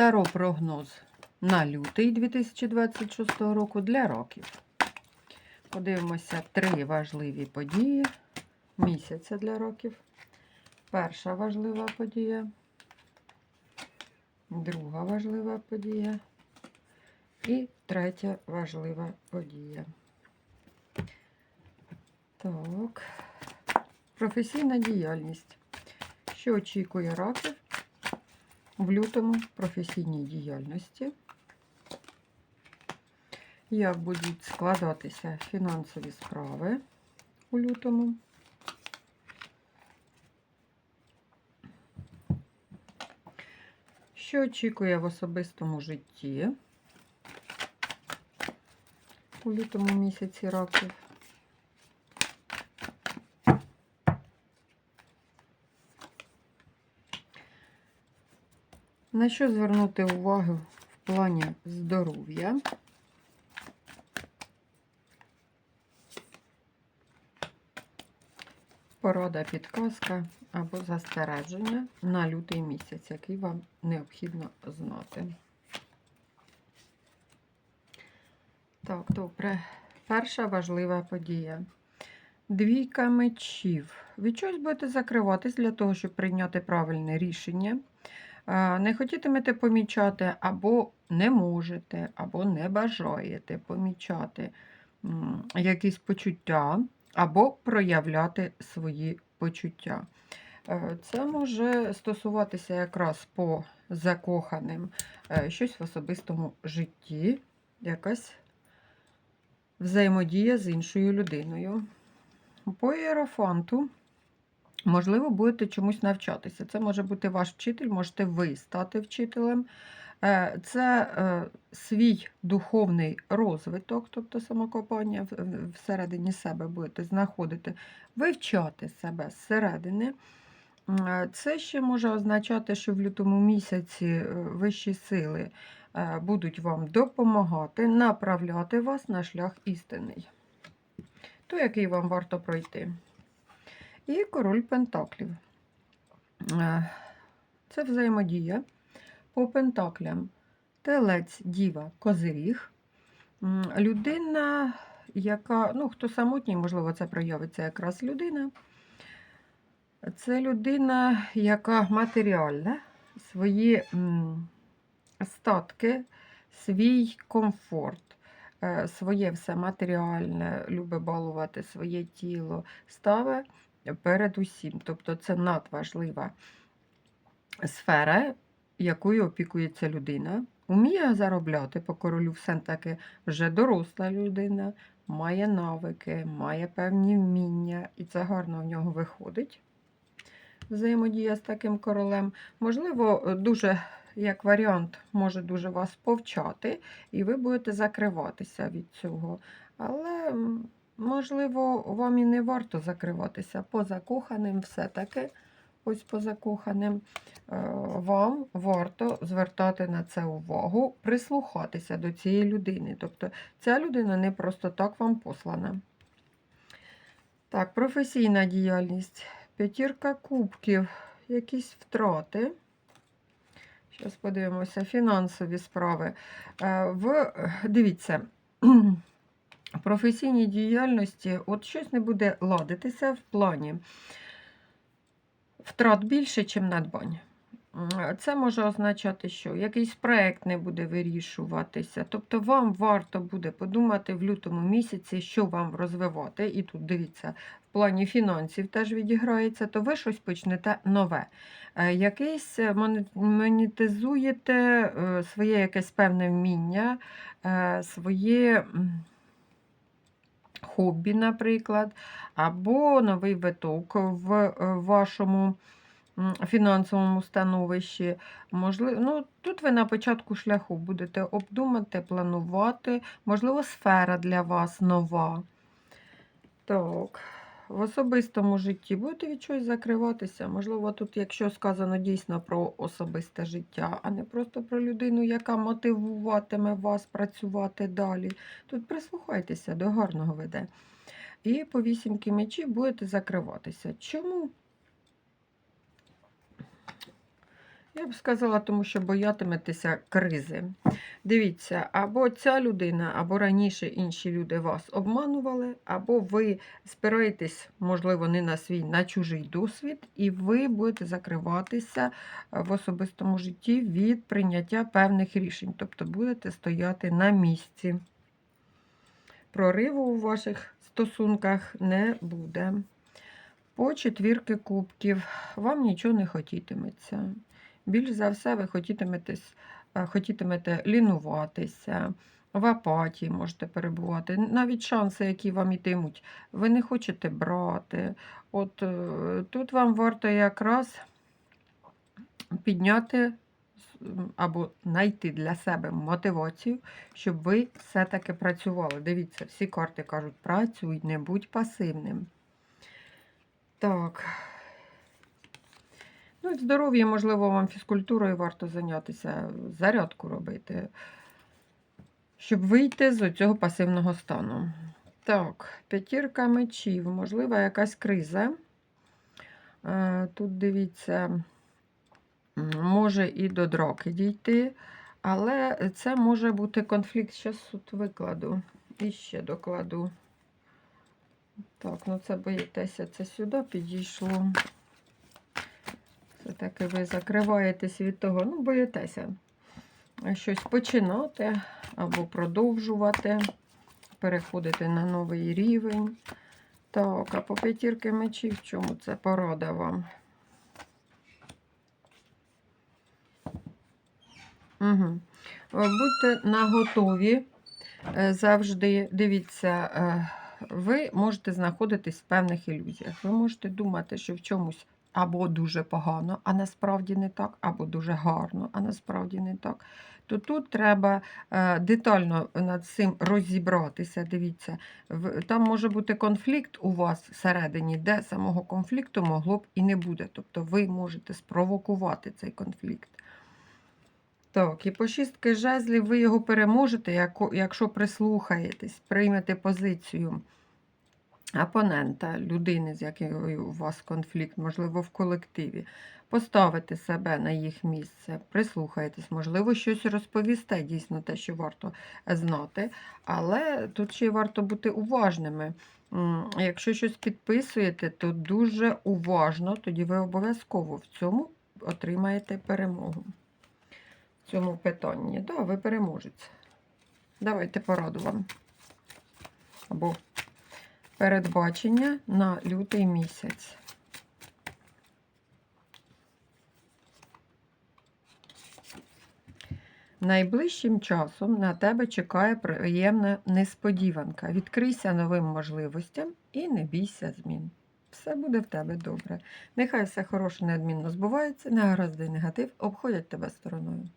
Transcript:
Таро прогноз на лютий 2026 року для років. Подивимося три важливі події місяця для років. Перша важлива подія, друга важлива подія і третя важлива подія. Так, професійна діяльність. Що очікує раків в лютому професійній діяльності? Як будуть складатися фінансові справи у лютому? Що очікує в особистому житті у лютому місяці раків? На що звернути увагу в плані здоров'я? Порада, підказка або застереження на лютий місяць, який вам необхідно знати. Так, добре. Перша важлива подія. Двійка мечів. Від чогось будете закриватись для того, щоб прийняти правильне рішення. Е, Не хотітимете помічати, або не можете, або не бажаєте помічати якісь почуття, або проявляти свої почуття. Е, Це може стосуватися якраз по закоханим е, щось в особистому житті, якась взаємодія з іншою людиною. По іерофанту Можливо, будете чомусь навчатися. Це може бути ваш вчитель, можете ви стати вчителем. Е, Це е, свій духовний розвиток, тобто самокопання всередині себе будете знаходити, вивчати себе зсередини. Е, Це ще може означати, що в лютому місяці вищі сили будуть вам допомагати, направляти вас на шлях істинний, той, який вам варто пройти. І король Пентаклів. Е, Це взаємодія по пентаклям. Телець, діва, козиріг. Людина, яка, ну, хто самотній, можливо, це проявиться якраз людина. Це людина, яка матеріальна, свої статки, свій комфорт, е, своє все матеріальне, любить балувати своє тіло, ставить перед усім. Тобто це надважлива сфера, якою опікується людина. Уміє заробляти по королю все-таки вже доросла людина, має навики, має певні вміння, і це гарно в нього виходить. Взаємодія з таким королем. Можливо, дуже, як варіант, може дуже вас повчати, і ви будете закриватися від цього. Але Можливо, вам і не варто закриватися по закоханим, все-таки, ось по закоханим, е, вам варто звертати на це увагу, прислухатися до цієї людини. Тобто ця людина не просто так вам послана. Так, професійна діяльність. П'ятірка кубків, якісь втрати. Зараз подивимося, фінансові справи. Е, В, дивіться, професійній діяльності от щось не буде ладитися в плані втрат більше, ніж надбань. Це може означати, що якийсь проект не буде вирішуватися. Тобто вам варто буде подумати в лютому місяці, що вам розвивати. І тут дивіться, в плані фінансів теж відіграється, то ви щось почнете нове. Е, Якийсь е, монетизуєте е, своє якесь певне вміння, своє. Хобі, наприклад, або новий виток в е, вашому фінансовому становищі. Можливо, ну, тут ви на початку шляху будете обдумати, планувати, можливо, сфера для вас нова. Так. В особистому житті будете від чогось закриватися. Можливо, тут, якщо сказано дійсно про особисте життя, а не просто про людину, яка мотивуватиме вас працювати далі. Тут прислухайтеся, до гарного веде. І по вісімки мечів будете закриватися. Чому? Я б сказала, тому що боятиметеся кризи. Дивіться, або ця людина, або раніше інші люди вас обманували, або ви спираєтесь, можливо, не на свій, на чужий досвід, і ви будете закриватися е, в особистому житті від прийняття певних рішень. Тобто будете стояти на місці. Прориву у ваших стосунках не буде. По четвірки кубків вам нічого не хотітиметься. Більш за все, ви е, хотітимете лінуватися, в апатії можете перебувати. Навіть шанси, які вам ітимуть, ви не хочете брати. От е, тут вам варто якраз підняти або знайти для себе мотивацію, щоб ви все-таки працювали. Дивіться, всі карти кажуть, працюй, не будь пасивним. Так. Ну, здоров'я, можливо, вам фізкультурою варто зайнятися, зарядку робити, щоб вийти з цього пасивного стану. Так, п'ятірка мечів, можливо, якась криза. Е, Тут дивіться, може і до драки дійти, але це може бути конфлікт. Зараз тут викладу і ще докладу. Так, ну це боїтеся, це сюди підійшло. Все-таки ви закриваєтесь від того, ну, боїтеся щось починати або продовжувати, переходити на новий рівень. Так, а по п'ятірки мечів, в чому це порада вам? Угу. Будьте наготові е, завжди. Дивіться, е, ви можете знаходитись в певних ілюзіях. Ви можете думати, що в чомусь або дуже погано, а насправді не так, або дуже гарно, а насправді не так. То тут треба е, детально над цим розібратися. Дивіться, там може бути конфлікт у вас всередині, де самого конфлікту могло б і не буде. Тобто ви можете спровокувати цей конфлікт. Так, і по шістки жезлів ви його переможете, якщо прислухаєтесь, приймете позицію опонента, людини, з якою у вас конфлікт, можливо, в колективі. Поставите себе на їх місце, прислухаєтесь, можливо, щось розповісте, дійсно те, що варто знати. Але тут ще й варто бути уважними. Якщо щось підписуєте, то дуже уважно, тоді ви обов'язково в цьому отримаєте перемогу. В цьому питанні. Да, ви переможець. Давайте пораду вам. Або передбачення на лютий місяць. Найближчим часом на тебе чекає приємна несподіванка. Відкрийся новим можливостям і не бійся змін. Все буде в тебе добре. Нехай все хороше неодмінно збувається, негаразди негатив обходять тебе стороною.